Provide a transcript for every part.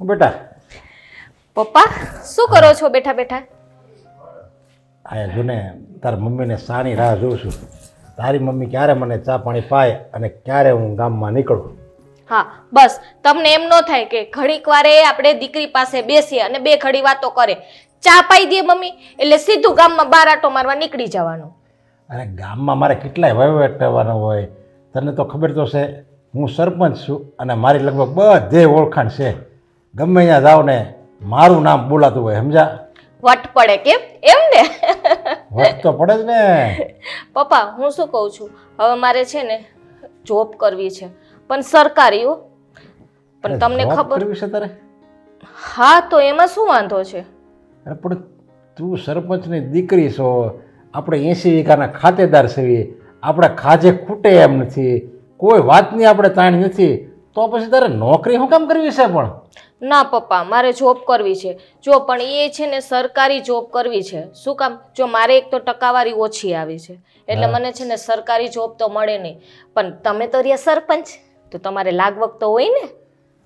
બેટા? પપ્પા શું કરો છો બેઠા બેઠા? આ જોને તારા મમ્મીને સાની રાહ જોઉં છું. તારી મમ્મી ક્યારે મને ચા પાણી પાય અને ક્યારે હું ગામમાં નીકળું? હા બસ તમને એમ ન થાય કે ઘડીક વારે આપણે દીકરી પાસે બેસીએ અને બે ઘડી વાતો કરે. ચા પાઈ દે મમ્મી એટલે સીધું ગામમાં બાર આટો મારવા નીકળી જવાનું. અને ગામમાં મારે કેટલાય વહીવટ કરવાનો હોય? તને તો ખબર તો છે હું સરપંચ છું અને મારી લગભગ બધે ઓળખાણ છે. ગમે ત્યાં જાઓ ને મારું નામ બોલાતું હોય સમજા? વટ પડે કેમ? એમ ને? વટ તો પડે જ ને. પપ્પા હું શું કહું છું? હવે મારે છે ને જોબ કરવી છે. પણ સરકારી હો. પણ તમને ખબર છે તારે? હા તો એમાં શું વાંધો છે? અરે પણ તું સરપંચની દીકરી છો. આપણે એસી વીઘાના ખાતેદાર છીએ. આપણે ખાજે ખૂટે એમ નથી. કોઈ વાતની આપણે તાણ નથી. તો પછી તારે નોકરી શું કામ કરવી છે પણ? ના પપ્પા મારે જોબ કરવી છે. જો પણ એ છે ને સરકારી જોબ કરવી છે શું કામ? જો મારે એક તો ટકાવારી ઓછી આવી છે. એટલે મને છે ને સરકારી જોબ તો મળે નહીં. પણ તમે તો રહ્યા સરપંચ તો તમારે લાગવક તો હોય ને?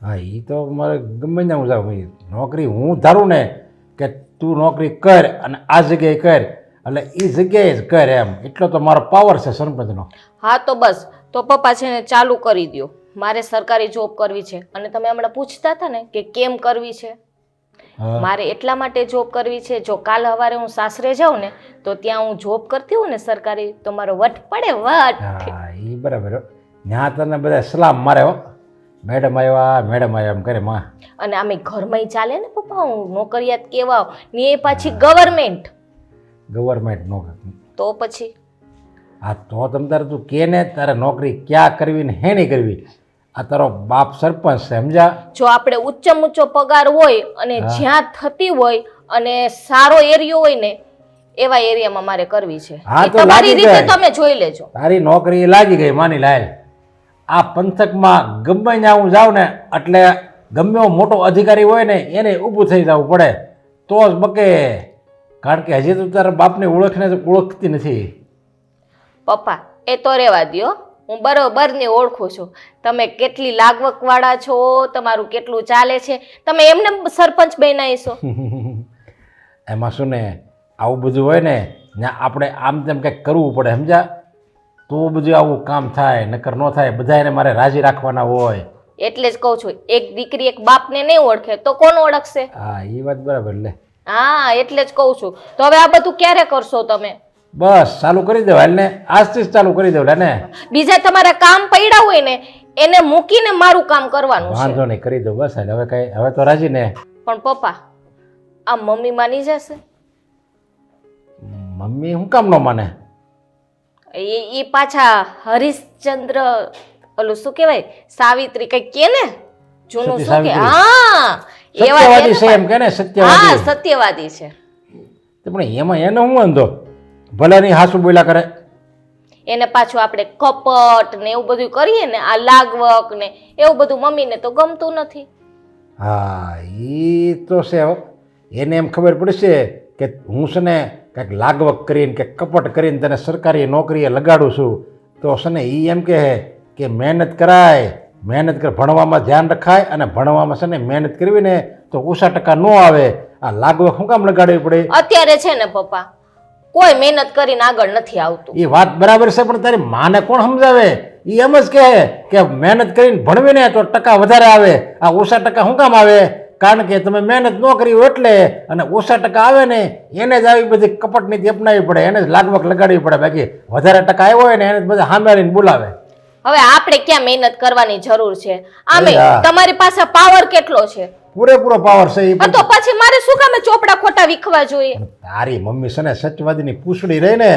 હા એ તો મારે ગમે ત્યાં હું જાઉં. નોકરી હું ધારું ને કે તું નોકરી કર અને આ જગ્યાએ કર. એટલે એ જગ્યાએ જ કર એમ. એટલો તો મારો પાવર છે સરપંચનો. હા તો બસ. તો પપ્પા છે ને ચાલુ કરી દ્યો. મારે સરકારી જોબ કરવી છે. અને તમે હમણાં પૂછતા હતા ને કે કેમ કરવી છે? મારે એટલા માટે જોબ કરવી છે જો કાલ સવારે હું સાસરે જાઉં ને તો ત્યાં હું જોબ કરતી હોઉં ને સરકારી તો મારો વટ પડે વટ! એ બરાબર ત્યાં તને બધા સલામ મારે હો. મેડમ આવ્યા મેડમ આવ્યા એમ કરે માં. અને આમે ઘરમાં ચાલે ને પપ્પા હું નોકરિયાત કેવા ને એ પાછી ગવર્મેન્ટ ગવર્મેન્ટ નોકરી તો પછી? હા તો તમ તારે તું કે ને તારે નોકરી ક્યાં કરવી ને હે નહીં કરવી? આ તારો બાપ સરપંચ છે સમજા જો આપણે ઉચ્ચ ઊંચો પગાર હોય અને જ્યાં થતી હોય અને સારો એરિયો હોય ને એવા એરિયામાં મારે કરવી છે. હા, તો તમારી રીતે તમે જોઈ લેજો. તારી નોકરી લાગી ગઈ માની લાયલ આ પંથકમાં ગમે ત્યાં હું જાઉં ને એટલે ગમે એવો મોટો અધિકારી હોય ને એને ઊભું થઈ જવું પડે. તો જ બકે. કારણ કે હજી તો તારા બાપને ઓળખને ઓળખતી નથી. પપ્પા એ તો રેવા દ્યો. હું બરોબરને ઓળખું છું. તમે કેટલી લાગવકવાળા છો તમારું કેટલું ચાલે છે તમે એમને સરપંચ બનાવી છો. એમાં શું ને આવું બધું હોય ને ત્યાં આપણે આમ તેમ કંઈક કરવું પડે સમજા તો બધું આવું કામ થાય નકર ન થાય બધા એને મારે રાજી રાખવાના હોય. એટલે જ કહું છું એક દીકરી એક બાપને નહીં ઓળખે તો કોણ ઓળખશે? હા એ વાત બરાબર લે. હા એટલે જ કહું છું. તો હવે આ બધું ક્યારે કરશો તમે? બસ ચાલુ કરી દેવા ને આજથી જ ચાલુ કરી દેવાય ને. બીજા તમારા કામ પડ્યા હોય ને એને મૂકીને મારું કામ કરવાનું વાંધો નહીં કરી દો બસ હવે કઈ હવે તો રાજી ને. પણ પપ્પા આ મમ્મી માની જશે? મમ્મી હું કામ નો માને? એ એ પાછા હરિશ્ચંદ્ર ઓલું શું કહેવાય સાવિત્રી કઈ કે ને? જૂનું શું કે? હા એવા સત્યવાદી છે એમ કે ને હા સત્યવાદી સત્યવાદી છે પણ એમાં એને હું વાંધો? ભલે નહીં હાસુ બોલ્યા કરે. એને પાછું આપણે કપટ ને એવું બધું કરીએ ને આ લાગવક ને એવું બધું મમ્મીને તો ગમતું નથી. હા એ તો છે એને એમ ખબર પડશે કે હું છે ને કંઈક લાગવક કરીને કે કપટ કરીને તને સરકારી નોકરીએ લગાડું છું તો છે ને એ એમ કહે કે મહેનત કરાય મહેનત કર ભણવામાં ધ્યાન રખાય અને ભણવામાં છે ને મહેનત કરવી ને તો ઓછા ટકા ન આવે. આ લાગવક શું કામ લગાડવી પડે? અત્યારે છે ને પપ્પા કોઈ મહેનત કરીને આગળ નથી આવતું. એ વાત બરાબર છે પણ તારી માને કોણ સમજાવે? એ એમ જ કહે કે મહેનત કરીને ભણવીને તો ટકા વધારે આવે. આ ઓછા ટકા શું કામ આવે? કારણ કે તમે મહેનત ન કરી એટલે અને ઓછા ટકા આવે ને એને જ આવી બધી કપટ નીતિ અપનાવી પડે એને જ લાગવક લગાડવી પડે. બાકી વધારે ટકા આવ્યો હોય ને એને બધા હામેરીને બોલાવે. હવે આપણે ક્યાં મહેનત કરવાની જરૂર છે? આમે તમારી પાસે પાવર કેટલો છે? પૂરેપૂરો પાવર છે એ તો પછી મારે શું કામે ચોપડા ખોટા વિખવા જોઈએ? તારી મમ્મી છે ને સચવાદીની પૂછડી રહી ને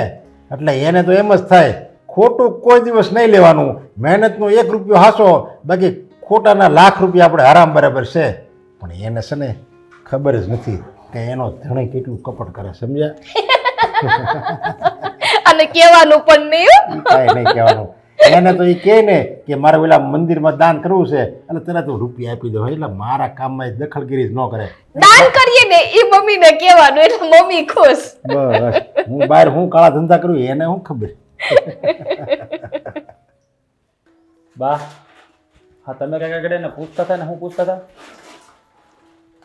એટલે એને તો એમ જ થાય ખોટું કોઈ દિવસ નહીં લેવાનું. મહેનતનો એક રૂપિયો હાસો બાકી ખોટાના લાખ રૂપિયા આપણે આરામ બરાબર છે. પણ એને છે ને ખબર જ નથી કે એનો ધણે કેટલું કપટ કરે સમજ્યા? અને કહેવાનું પણ નહીં કાંઈ નહીં કહેવાનું. એને તો એ કહે ને કે મારે પેલા મંદિરમાં દાન કરવું છે એટલે તરત હું રૂપિયા આપી દઉં એટલે મારા કામમાં એ દખલગીરી ન કરે. દાન કરીએ ને એ મમ્મીને કહેવાનું એટલે મમ્મી ખુશ. બસ હું બહાર હું કાળા ધંધા કરું એને હું ખબર? બા હા તમે કાંઈ આગળ ને પૂછતા હતા ને હું પૂછતા હતા?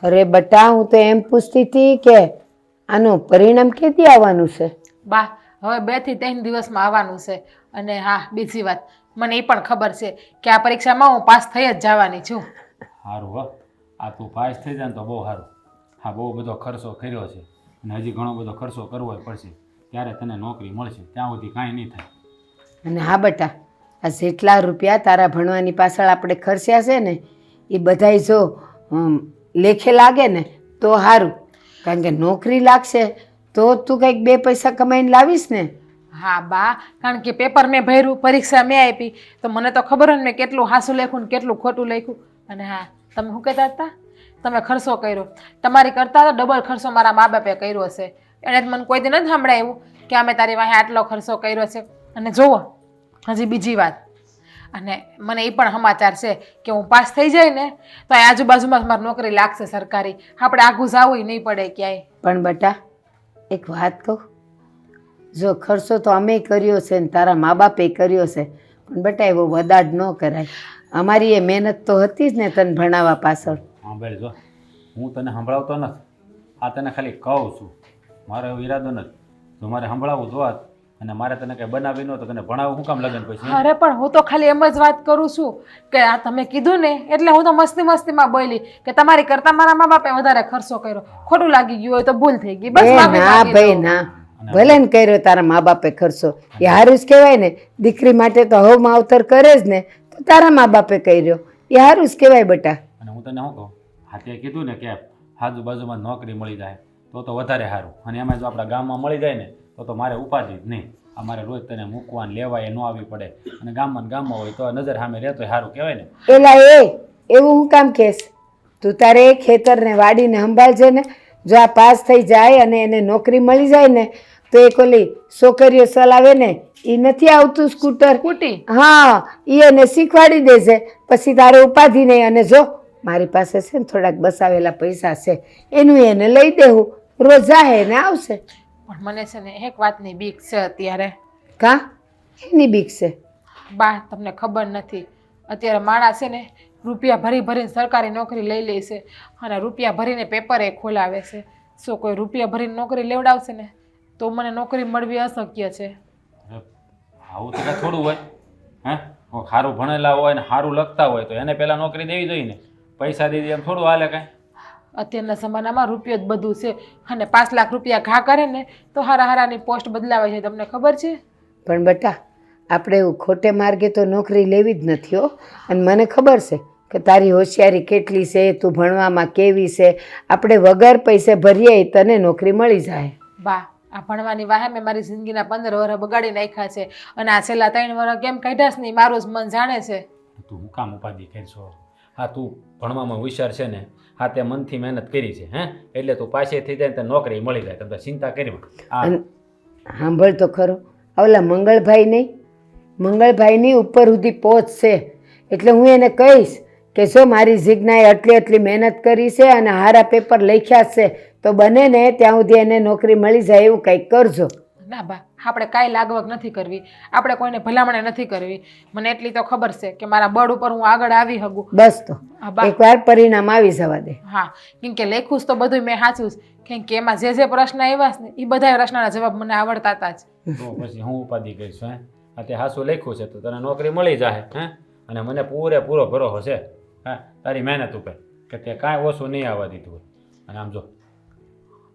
અરે બટા હું તો એમ પૂછતી હતી કે આનું પરિણામ કેદી આવવાનું છે? બા હવે બેથી ત્રણ દિવસમાં આવવાનું છે. અને હા બીજી વાત. મને એ પણ ખબર છે કે આ પરીક્ષામાં હું પાસ થઈ જ જવાની છું. સારું હો. આ તું પાસ થઈ જાય ને તો બહુ સારું હા બહુ બધો ખર્ચો કર્યો છે અને હજી ઘણો બધો ખર્ચો કરવો પડશે. ત્યારે તને નોકરી મળશે. ત્યાં સુધી કાંઈ નહીં થાય. અને હા બટા આ જેટલા રૂપિયા તારા ભણવાની પાછળ આપણે ખર્ચ્યા છે ને એ બધાય જો લેખે લાગે ને તો સારું કારણ કે નોકરી લાગશે તો તું કંઈક બે પૈસા કમાઈને લાવીશ ને. હા, બા, કારણ કે પેપર મેં ભર્યું, પરીક્ષા મેં આપી. તો મને તો ખબર ને મેં કેટલું હાસું લખ્યું ને કેટલું ખોટું લખ્યું. અને હા, તમે શું કહેતા હતા? તમે ખર્ચો કર્યો. તમારી કરતાં તો ડબલ ખર્ચો મારા મા બાપે કર્યો છે એણે મને કોઈ દી નથી સંભળાયું કે અમે તારી વાંહે આટલો ખર્ચો કર્યો છે. અને જુઓ, હજી બીજી વાત. અને મને એ પણ સમાચાર છે કે હું પાસ થઈ જાય ને, તો આજુબાજુમાં જ મારી નોકરી લાગશે સરકારી. આપણે આઘું જવું નહીં પડે ક્યાંય. પણ બટા, એક વાત કહું. જો ખર્ચો તો અમે કર્યો છે ને તારા મા બાપે કર્યો છે પણ બેટા એવો વદાડ ન કરાય. અમારી એ મહેનત તો હતી જ ને તને ભણાવવા પાછળ. સાંભળ જો. હું તને સંભળાવતો નથી. આ તને ખાલી કહું છું. મારો એવો ઈરાદો નથી. જો મારે સંભળાવવું તો અને મારે તને કંઈ બનાવી ન તો તને ભણાવું. હું કામ લગન પછી અરે પણ હું તો ખાલી એમ જ વાત કરું છું કે આ તમે કીધું ને એટલે હું તો મસ્તી મસ્તીમાં બોલી કે તમારી કરતા મારા મા બાપે વધારે ખર્ચો કર્યો. ખોટું લાગી ગયું હોય તો ભૂલ થઈ ગઈ. બસ ના ભાઈ ના. ભલે ને કર્યો તારા મા બાપે ખર્ચો. એ હારું જ કહેવાય ને દીકરી માટે તો હવ માવતર કરે જ ને તો તારા મા બાપે કર્યો. એ હારું જ કહેવાય બટા. અને હું તને શું કહું? હાથે કીધું ને કે આજુબાજુમાં નોકરી મળી જાય તો તો વધારે સારું અને એમાં જો આપણા ગામમાં મળી જાય ને તો તો મારે ઉપાધિ જ નહીં. અમારે રોજ તને મૂકવા લેવાય ન આવી પડે. અને ગામમાં ગામમાં હોય તો નજર સામે રહેતો સારું કહેવાય ને. એલા એ એવું હું કામ કહેશ? તું તારે ખેતરને વાડીને સંભાળજે ને જો આ પાસ થઈ જાય અને એને નોકરી મળી જાય ને તો એક ઓલી છોકરીઓ ચલાવે ને એ નથી આવતું સ્કૂટર. સ્કૂટી? હા એ એને શીખવાડી દેશે પછી તારે ઉપાધિ નહીં. અને જો મારી પાસે છે ને થોડાક બસાવેલા પૈસા છે એનું એને લઈ દેવું. રોજ જાહે ને આવશે. પણ મને છે ને એક વાતની બીક છે અત્યારે. કા? એની બીક છે? બા તમને ખબર નથી. અત્યારે માણસ છે ને રૂપિયા ભરી ભરીને સરકારી નોકરી લઈ લે છે અને રૂપિયા ભરીને પેપર એ ખોલાવે છે. શું કોઈ રૂપિયા ભરીને નોકરી લેવડાવશે ને? તો મને નોકરી મળવી અશક્ય છે. આવું તો થોડું હોય. હે? સારું ભણેલા હોય ને સારું લખતા હોય તો એને પહેલાં નોકરી દેવી જોઈએ ને. પૈસા દીધી એમ થોડું હાલે કાંઈ. અત્યારના જમાનામાં રૂપિયો જ બધું છે અને પાંચ લાખ રૂપિયા ઘા કરે ને તો હારા હારાની પોસ્ટ બદલાવે છે. તમને ખબર છે? પણ બટા આપણે એવું ખોટે માર્ગે તો નોકરી લેવી જ નથી હો. અને મને ખબર છે કે તારી હોશિયારી કેટલી છે તું ભણવામાં કેવી છે? આપણે વગર પૈસે ભરીએ તને નોકરી મળી જાય. વાહ આ ભણવાની વાહે મેં મારી જિંદગીના પંદર વર્ષ બગાડી નાખ્યા છે. અને આ છેલ્લા ત્રણ વર્ષ કેમ કાઢ્યા છે ને મારું જ મન જાણે છે. તું હું કામ ઉપાધિ કરશો? હા તું ભણવામાં હોશિયાર છે ને હા તે મનથી મહેનત કરી છે હે? એટલે તું પાસે થઈ જાય ને નોકરી મળી જાય તમે ચિંતા કરી સાંભળ તો ખરો ઓલા મંગળભાઈ નહીં મંગળભાઈની ઉપર સુધી પહોંચશે. એટલે હું એને કહીશ કે જો મારી જીજ્ઞાએ આટલી આટલી મહેનત કરી છે અને હારા પેપર લખ્યા છે તો બને ને ત્યાં સુધી એને નોકરી મળી જાય એવું કંઈક કરજો. ના બા આપણે કાંઈ લાગવગ નથી કરવી. આપણે કોઈને ભલામણે નથી કરવી. મને એટલી તો ખબર છે કે મારા બળ ઉપર હું આગળ આવી શકું બસ તો. એકવાર પરિણામ આવી જવા દે. હા કેમ કે લેખું તો બધું મેં સાચું કેમ કે એમાં જે જે પ્રશ્ન આવ્યા છે ને એ બધા પ્રશ્નના જવાબ મને આવડતા હતા જ. તો પછી હું ઉપાધિ કરીશ હે? આ તે હાસું લખ્યું છે તો તને નોકરી મળી જાય હે? અને મને પૂરેપૂરો ભરોસો છે. હા તારી મહેનત ઉપર કે તે કાંઈ ઓછું નહીં આવવા દીધું હોય અને આમ જો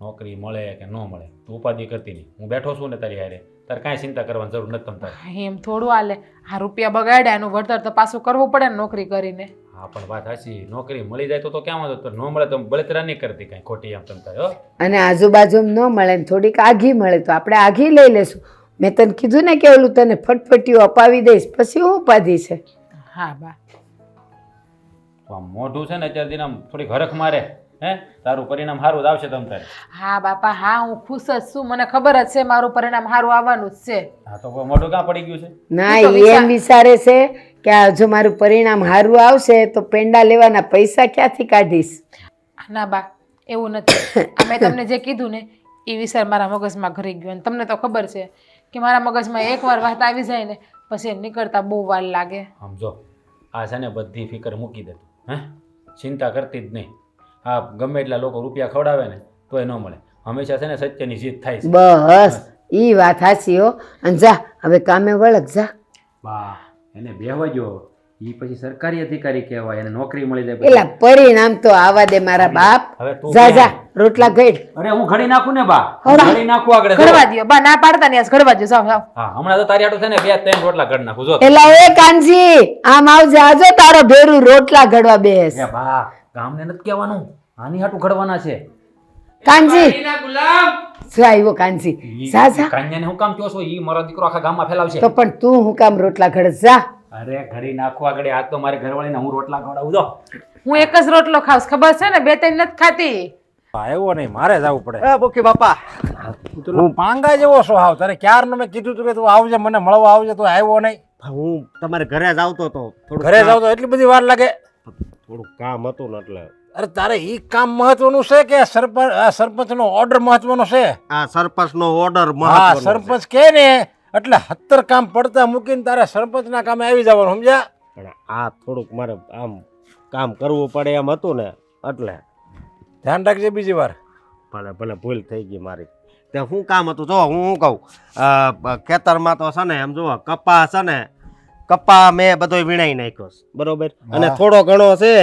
નોકરી મળે કે ન મળે તું ઉપાધિ કરતી નહીં. હું બેઠો છું ને તારી હારે તારે કાંઈ ચિંતા કરવાની જરૂર નથી તમને તારે. એમ થોડું હાલે. આ રૂપિયા બગાડ્યા એનું વળતર તો પાછું કરવું પડે ને નોકરી કરીને. હા પણ વાત સાચી નોકરી મળી જાય તો તો ક્યાં વાંધો? ન મળે તો બળતરા નહીં કરતી કાંઈ ખોટી એમ તમને તારે હો. અને આજુબાજુ ન મળે ને થોડીક આઘી મળે તો આપણે આઘી લઈ લેશું. મેં તને કીધું ને કે ઓલું તને ફટફટીઓ અપાવી દઈશ પછી હું ઉપાધિ છે. હા બા. મોઢું છે ને અત્યારથી આમ થોડીક હરખ મારે હે? તારું પરિણામ સારું જ આવશે તમ તારે. હા બાપા હા હું ખુશ જ છું. મને ખબર જ છે મારું પરિણામ સારું આવવાનું જ છે. હા તો મોઢું ક્યાં પડી ગયું છે? ના એમ વિચારે છે કે આ જો મારું પરિણામ સારું આવશે તો પેંડા લેવાના પૈસા ક્યાંથી કાઢીશ? ના બા એવું નથી. મેં તમને જે કીધું ને એ વિચાર મારા મગજમાં ઘરી ગયો. અને તમને તો ખબર છે કે મારા મગજમાં એકવાર વાત આવી જાય ને પછી નીકળતા બહુ વાર લાગે. સમજો આ છે ને બધી ફિકર મૂકી દે તું. હે? ચિંતા કરતી જ નહીં. આ ગમે એટલા લોકો રૂપિયા ખવડાવે ને તો એ ન મળે. હંમેશા છે ને સત્યની જીત થાય છે. બસ ઈ વાત હાસી હો. અને જા હવે કામે વળગ જા. બા એને બેહવા ઈ એ પછી સરકારી અધિકારી કહેવાય એને નોકરી મળી જાય એટલે પરિણામ તો આવા દે મારા બાપ. હવે તું જા જા. રોટલા ઘડ અરે હું ઘડી નાખું ને બા? ઘડી નાખું આગળ ઘડવા દ્યો. બા ના પાડતા ને ઘડવા દ્યો. જાઓ જાઓ. હા હમણાં તો તારી આટો છે ને બે ત્રણ રોટલા ઘડ નાખું જો. એલા એ કાનજી આમ આવજે આજો તારો ભેરું રોટલા ઘડવા બેસ. એ બા ગામને નથી કહેવાનું. આની હાટું ઘડવાના છે. કાનજી. શું આવ્યો કાનજી? જા જા. કાન્યાને હું કામ કહો છો? ઈ મારો દીકરો આખા ગામમાં ફેલાવશે. તો પણ તું હું કામ રોટલા ઘડ જા. અરે ઘડી નાખવા આગળ. આ તો મારે ઘરવાળીને હું રોટલા ખવડાવું દો હું એક જ રોટલો ખાઉં ખબર છે ને? બે ત્રણ નથી ખાતી. આવ્યો નહીં મારે જવું પડે. બોકી બાપા. હું પાંગા જેવો છો હાવ. તારે ક્યારનું મેં કીધું તું કે તું આવજે મને મળવા આવજે તું આવ્યો નહીં. હું તમારે ઘરે જ આવતો હતો. ઘરે જાવ તો એટલી બધી વાર લાગે. થોડું કામ હતું ને એટલે. અરે તારે ઈ કામ મહત્વનું છે કે સરપંચ આ સરપંચનો ઓર્ડર મહત્વનો છે? આ સરપંચ નો ઓર્ડર હા સરપંચ કે ને એટલે હત્તર કામ પડતા મૂકીને તારે સરપંચના કામે આવી જવાનું સમજ્યા? પણ આ થોડુંક મારે આમ કામ કરવું પડે એમ હતું ને એટલે. ધ્યાન રાખજે બીજી વાર. ભલે ભલે ભૂલ થઈ ગઈ મારી. તે શું કામ હતું? જો હું શું કહું? ખેતરમાં તો છે ને એમ જુઓ કપા છે ને કપા મેં બધો વીણાઈ નાખ્યો. બરોબર? અને થોડો ઘણો છે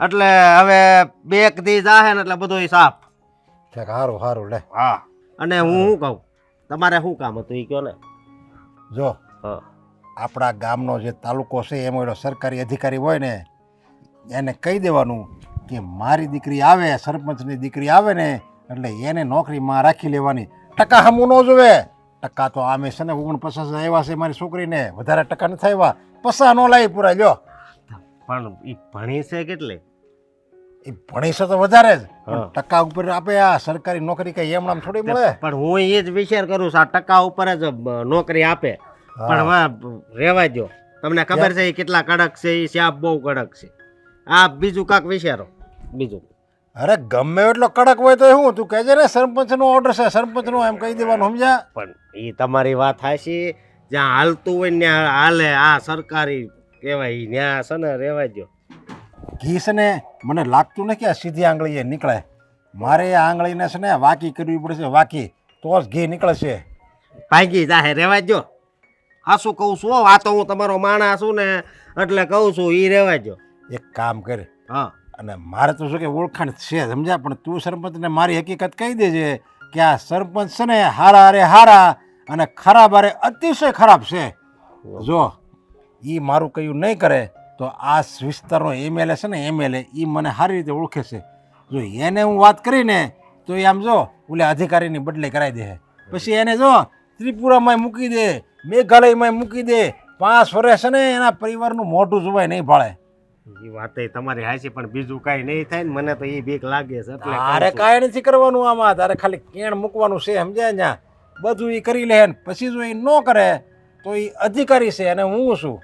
એટલે હવે બે એક દી જાહે ને એટલે બધો સાફ. સારું સારું લે. હા. અને હું શું કહું? તમારે શું કામ હતું એ કહો ને. જો હા. આપણા ગામનો જે તાલુકો છે એમાં સરકારી અધિકારી હોય ને એને કહી દેવાનું. કે મારી દીકરી આવે સરપંચની દીકરી આવે ને એટલે એને નોકરીમાં રાખી લેવાની. ટકા હમું ન જોવે. ટકા તો આમે છે ને ઓગણપચાસ આવ્યા છે મારી છોકરીને. વધારે ટકા નથી આવ્યા પસા ન લાવી પૂરા લ્યો. પણ એ ભણી છે કેટલી? એ ભણી છે તો વધારે જ. પણ ટકા ઉપર આપે આ સરકારી નોકરી કઈ એમ નામ થોડી મળે? પણ હું એ જ વિચાર કરું છું આ ટકા ઉપર જ નોકરી આપે. પણ હવે રેવા દો તમને ખબર છે એ કેટલા કડક છે એ શાપ બહુ કડક છે. આ બીજું કાંક વિચારો. બીજું અરે ગમે એટલો કડક હોય તો શું? તું કહેજે ને સરપંચનો ઓર્ડર છે સરપંચનો એમ કહી દેવાનું સમજ્યા? પણ એ તમારી વાત હાશી જ્યાં હાલતું હોય ને ત્યાં હાલે આ સરકારી કહેવાય ન્યા છે ને રેવા દો ઘી છે ને મને લાગતું નથી કે આ સીધી આંગળીએ નીકળે. મારે આ આંગળીને છે ને વાકી કરવી પડશે વાકી. તો જ ઘી નીકળશે. ભાગી જાહે રેવા દો આ શું કહું છું હો, આ તો હું તમારો માણસ છું ને એટલે કહું છું એ રેવા દો એક કામ કરે. હા. અને મારે તો શું કે ઓળખાણ છે, સમજ્યા? પણ તું સરપંચને મારી હકીકત કહી દેજે કે આ સરપંચ છે ને, હારા અરે હારા અને ખરાબ અરે અતિશય ખરાબ છે. જો એ મારું કહ્યું નહીં કરે, તો આ વિસ્તારનો એમએલએ છે ને એમએલએ એ મને સારી રીતે ઓળખે છે. જો એને હું વાત કરીને, તો એ આમ જો, ઓલે અધિકારીની બદલી કરાવી દે. પછી એને જો ત્રિપુરામાં મૂકી દે મેઘાલયમાં મૂકી દે. પાંચ વર્ષ છે ને, એના પરિવારનું મોઢું જોવાય નહીં ભાળે. એ વાત તમારી હાસી પણ બીજું કાંઈ નહીં થાય ને મને તો એ બીક લાગે છે એટલે તારે કાંઈ નથી કરવાનું આમાં તારે ખાલી કેણ મૂકવાનું છે સમજ્યા ને બધું એ કરી લે ને પછી જો એ ન કરે તો એ અધિકારી છે અને હું છું.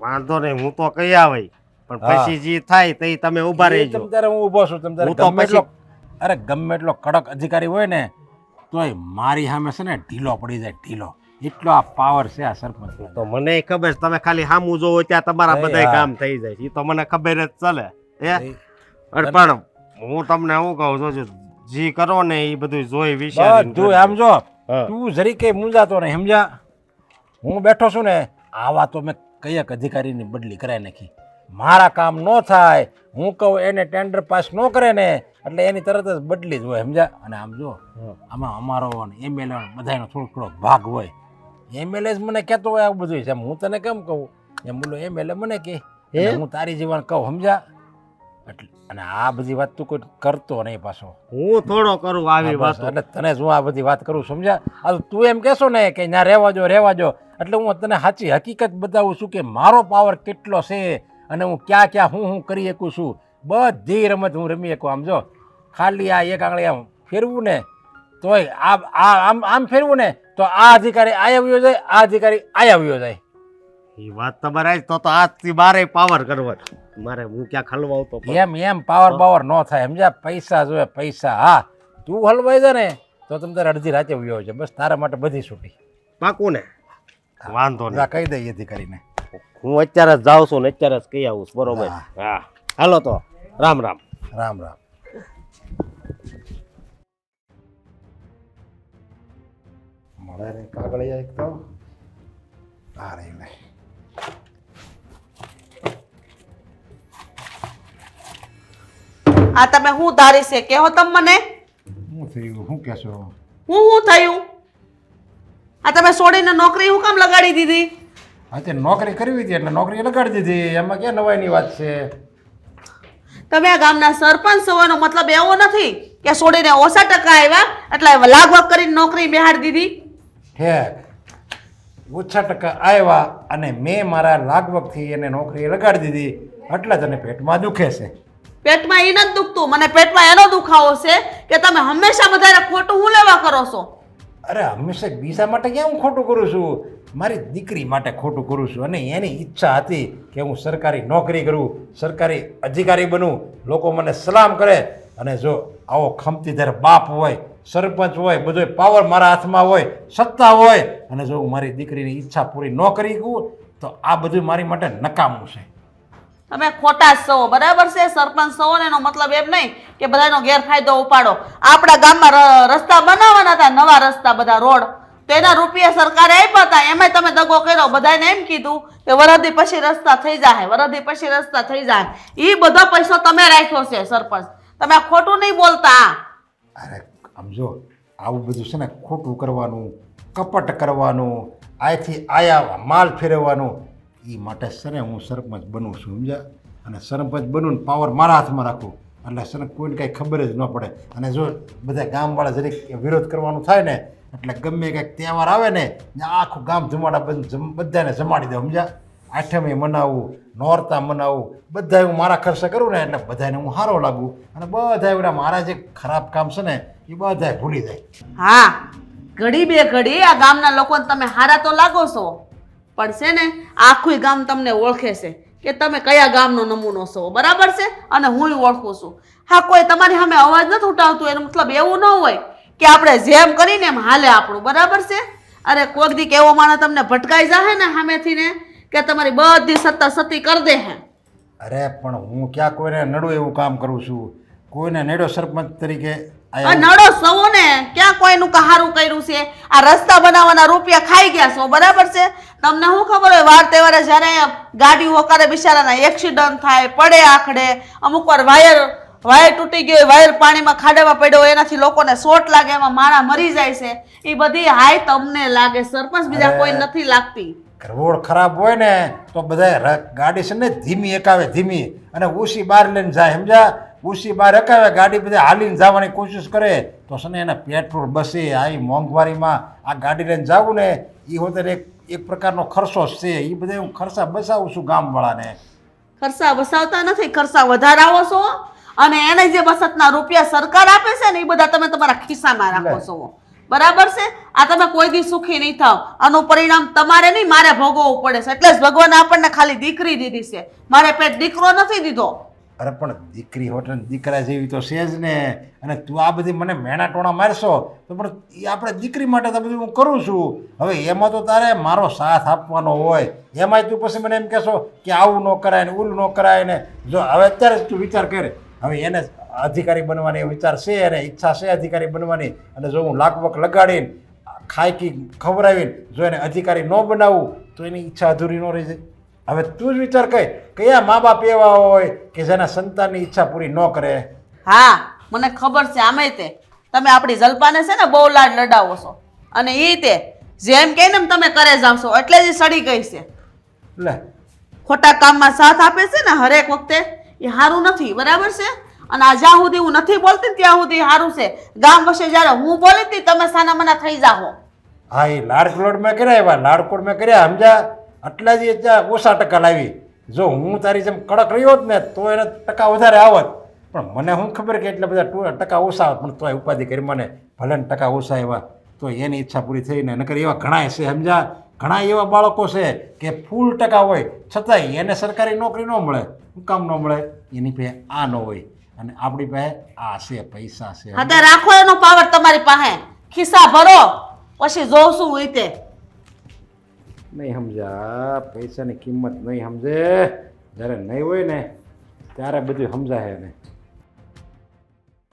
વાંધો નહીં હું તો કહી આવે પણ પછી જે થાય તે તમે ઊભા રહી રહેજો. તમ હું ઊભો છું તમ હું તો એટલો અરે ગમે એટલો કડક અધિકારી હોય ને તોય મારી સામે છે ને ઢીલો પડી જાય ઢીલો. એટલો આ પાવર છે આ સરપંચ તો મને ખબર છે તમે ખાલી સામું જોવો ત્યાં તમારા બધા કામ થઈ જાય એ તો મને ખબર જ ચાલે. એ- પણ હું તમને શું કહું છું જે કરો ને એ બધું જોઈ વિશે તું આમ જો તું જરી કઈ મૂંઝાતો ને સમજા હું બેઠો છું ને આવા તો મેં કયાક અધિકારીની બદલી કરાવી નાખી. મારા કામ ન થાય હું કહું એને ટેન્ડર પાસ ન કરે ને એટલે એની તરત જ બદલી જ હોય સમજ્યા? અને આમ જો હા. આમાં અમારો એમએલએ બધાનો થોડો થોડો ભાગ હોય. એમએલએ મને કહેતો હોય આવું બધું છે. હું તને કેમ કહું? એમ બોલો એમએલએ મને કહે હે? તારી જીવન કહું સમજ્યા એટલે અને આ બધી વાત તું કોઈ કરતો નહીં પાછો. હું થોડો કરું આવી વાત. એટલે તને હું આ બધી વાત કરું સમજ્યા આ તું એમ કહેશો ને કે ના રહેવા જો રહેવા જો એટલે હું તને સાચી હકીકત બતાવું છું કે મારો પાવર કેટલો છે અને હું ક્યાં ક્યાં હું હું કરી શકું છું. બધી રમત હું રમી શકું. આમ જો ખાલી આ એક આંગળી આમ ફેરવું ને તોય આ આ આમ આમ ફેરવું ને તો આ અધિકારી આ આવ્યો જાય આ અધિકારી આ આવ્યો જાય. એ વાત તમારે તો તો આજથી મારે પાવર કરવો મારે હું ક્યાં ખલવાવતો. એમ એમ પાવર પાવર ન થાય સમજ્યા? પૈસા જોવે પૈસા. હા તું હલવાઈ છે ને તો તમે તારે અડધી રાતે વ્યો છે. બસ તારા માટે બધી છૂટી. પાકું ને? વાંધો નહીં. કહી દઈએ અધિકારીને. હું અત્યારે જ જાઉં છું ને અત્યારે જ કહી આવું છું. બરોબર. હા. હાલો તો. રામ રામ. રામ રામ. મળે કાગળિયા એક તો આ રહી આ તમે શું ધારી છે કેહો તમ મને હું થયું શું કહેશો હું શું થયું આ તમે છોડીને નોકરી હું કામ લગાડી દીધી હા તે નોકરી કરવી હતી એટલે નોકરી લગાડી દીધી એમાં ક્યાં નવાઈની વાત છે તમે આ ગામના સરપંચ હોવાનો મતલબ એવો નથી કે છોડીને ઓછા ટકા આવ્યા એટલે લાગવગ કરીને નોકરી બેહાડી દીધી ઠેક ઓછા ટકા આવ્યા અને મેં મારા લાગવગથી એને નોકરી લગાડી દીધી. એટલે તને પેટમાં દુખે છે. પેટમાં એ નથી દુખતું. મને પેટમાં એનો દુખાવો છે કે તમે હંમેશા બધાને ખોટું હું લેવા કરો છો? અરે હંમેશા બીજા માટે ક્યાં હું ખોટું કરું છું? મારી દીકરી માટે ખોટું કરું છું અને એની ઈચ્છા હતી કે હું સરકારી નોકરી કરું સરકારી અધિકારી બનું. લોકો મને સલામ કરે અને જો આવો ખમતીદાર બાપ હોય સરપંચ હોય બધો પાવર મારા હાથમાં હોય સત્તા હોય અને જો હું મારી દીકરીની ઈચ્છા પૂરી ન કરી ગયું તો આ બધું મારી માટે નકામું છે. તમે ખોટા છો બરાબર છે? સરપંચ છો ને એનો મતલબ એમ નહીં કે બધાનો ગેરફાયદો ઉપાડો. આપણા ગામમાં રસ્તા બનાવવાના હતા નવા રસ્તા બધા રોડ. તો એના રૂપિયા સરકારે આપ્યા હતા એમાં તમે દગો કર્યો. બધાને એમ કીધું કે વરદી પછી રસ્તા થઈ જાય વરદી પછી રસ્તા થઈ જાય એ બધો પૈસો તમે રાખ્યો છે સરપંચ. તમે ખોટું નહીં બોલતા. અરે સમજો આવું બધું છે ને ખોટું કરવાનું, કપટ કરવાનું, આથી આયા માલ ફેરવવાનું એ માટે છે હું સરપંચ બનું છું, સમજ્યા? અને સરપંચ બનું ને પાવર મારા હાથમાં રાખું. એટલે છે કોઈને કાંઈ ખબર જ ન પડે. અને જો બધા ગામવાળા જરીક વિરોધ કરવાનું થાય ને, એટલે ગમે કંઈક તહેવાર આવે ને આખું ગામ જમાડા બંધ બધાને જમાડી દે, સમજ્યા? આઠમે મનાવું, નોરતા મનાવું બધા હું મારા ખર્ચે કરું ને, એટલે બધાને હું સારો લાગું. અને બધા એવડા મારા જે ખરાબ કામ છે ને એ બધા ભૂલી જાય. હા ઘડી બે ઘડી આ ગામના લોકોને તમે હારા તો લાગો છો પણ છે ને આખું ગામ તમને ઓળખે છે કે તમે કયા ગામનો નમૂનો છો બરાબર છે? અને હું ઓળખું છું. હા કોઈ તમારી સામે અવાજ નથી ઉઠાવતું એનો મતલબ એવું ન હોય કે આપણે જેમ કરીને એમ હાલે આપણું બરાબર છે? અરે કોઈક દીક એવો માણસ તમને ભટકાઈ જાહે ને સામેથી ને કે તમારી બધી સત્તા સતી કરી દે હે. અરે પણ હું ક્યાં કોઈને નડું એવું કામ કરું છું? કોઈને નેડો સરપંચ તરીકે આ આયા નડો ક્યાં કોઈનું કહારું કર્યું છે? આ રસ્તા બનાવવાના રૂપિયા ખાઈ ગયા છો બરાબર છે? તમને શું ખબર હોય? વાર તહેવારે જ્યારે અહીંયા ગાડી હોકારે બિચારાના એક્સિડન્ટ થાય પડે આખડે અમુક વાર વાયર વાયર તૂટી ગયો હોય, વાયર પાણીમાં ખાડામાં પડ્યો હોય, એનાથી લોકોને શોટ લાગે એમાં માણા મરી જાય છે. એ બધી હાય તમને લાગે સરપંચ બીજા કોઈ નથી લાગતી. રોડ ખરાબ હોય ને તો બધા ગાડી છે ને ધીમી એકાવે ધીમી અને ઓછી બહાર લઈને જાય સમજ્યા? બહાર એકાવે ગાડી બધા હાલીને જવાની કોશિશ કરે તો છે ને એને પેટ્રોલ બસે આ મોંઘવારીમાં આ ગાડી લઈને જાવું ને એ હોતે એક એક પ્રકારનો ખર્ચો જ છે. એ બધા હું ખર્ચા બસાવું છું ગામવાળાને. ખર્ચા બસાવતા નથી ખર્ચા વધારાવો છો. અને એને જે બસતના રૂપિયા સરકાર આપે છે ને એ બધા તમે તમારા ખિસ્સામાં રાખો છો. બરાબર છે? આ તમે કોઈ દી સુખી નહીં થાવ. આનું પરિણામ તમારે નહીં મારે ભોગવવું પડે છે. એટલે જ ભગવાને આપણને ખાલી દીકરી દીધી છે. મારે પેટ દીકરો નથી દીધો. અરે પણ દીકરી હોટલ દીકરા જેવી તો છે જ ને. અને તું આ બધી મને મેણા ટોણા મારશો તો પણ એ આપણે દીકરી માટે તો બધું હું કરું છું. હવે એમાં તો તારે મારો સાથ આપવાનો હોય. એમાંય તું પછી મને એમ કહેશો કે આવું ન કરાય ને ઓલું ન કરાય ને. જો હવે અત્યારે જ તું વિચાર કરે. હવે એને અધિકારી બનવાની વિચાર છે અને ઈચ્છા છે અધિકારી બનવાની. અને જો હું લાકવક લગાડીને ખાયકી ખવડાવીને જો એને અધિકારી ન બનાવું તો એની ઈચ્છા અધૂરી ન રહી જાય. હવે તું જ વિચાર કર કયા મા બાપ એવા હોય કે જેના સંતાનની ઈચ્છા પૂરી ન કરે? હા મને ખબર છે આમે તે. તમે આપણી જલપાને છે ને બહુ લાડ લડાવો છો. અને એ તે જેમ કે ને એમ તમે કરે જાવ એટલે જ સડી ગઈ છે. લે. ખોટા કામમાં સાથ આપે છે ને હરેક વખતે એ સારું નથી બરાબર છે? અને આ જ્યાં સુધી હું નથી બોલતી ત્યાં સુધી સારું છે. ગામ વસે જ્યારે હું બોલી તમે સાના મના થઈ જાઓ હા એ લાડકોડ મેં કર્યા એવા લાડકોડ મેં કર્યા સમજા આટલા જ ઓછા ટકા લાવી. જો હું તારી જેમ કડક રહ્યો જ ને, તો એને ટકા વધારે આવત. પણ મને શું ખબર કે એટલા બધા ટકા ઓછા આવત? પણ તોય ઉપાધિ કરી મને. ભલે ને ટકા ઓછા આવ્યા, તો એની ઈચ્છા પૂરી થઈને નકર એવા ઘણા છે, સમજા? ઘણા એવા બાળકો છે કે ફૂલ ટકા હોય, છતાંય એને સરકારી નોકરી ન મળે, શું કામ ન મળે? એની પાસે આ ન હોય. અને આપણી પાસે આ છે, પૈસા છે. રાખો એનો પાવર તમારી પાસે. ખિસ્સા ભરો, પછી જોશું હોય તે. નહીં સમજા. પૈસાની કિંમત નહીં સમજે. જ્યારે નહીં હોય ને ત્યારે બધું સમજાય એને.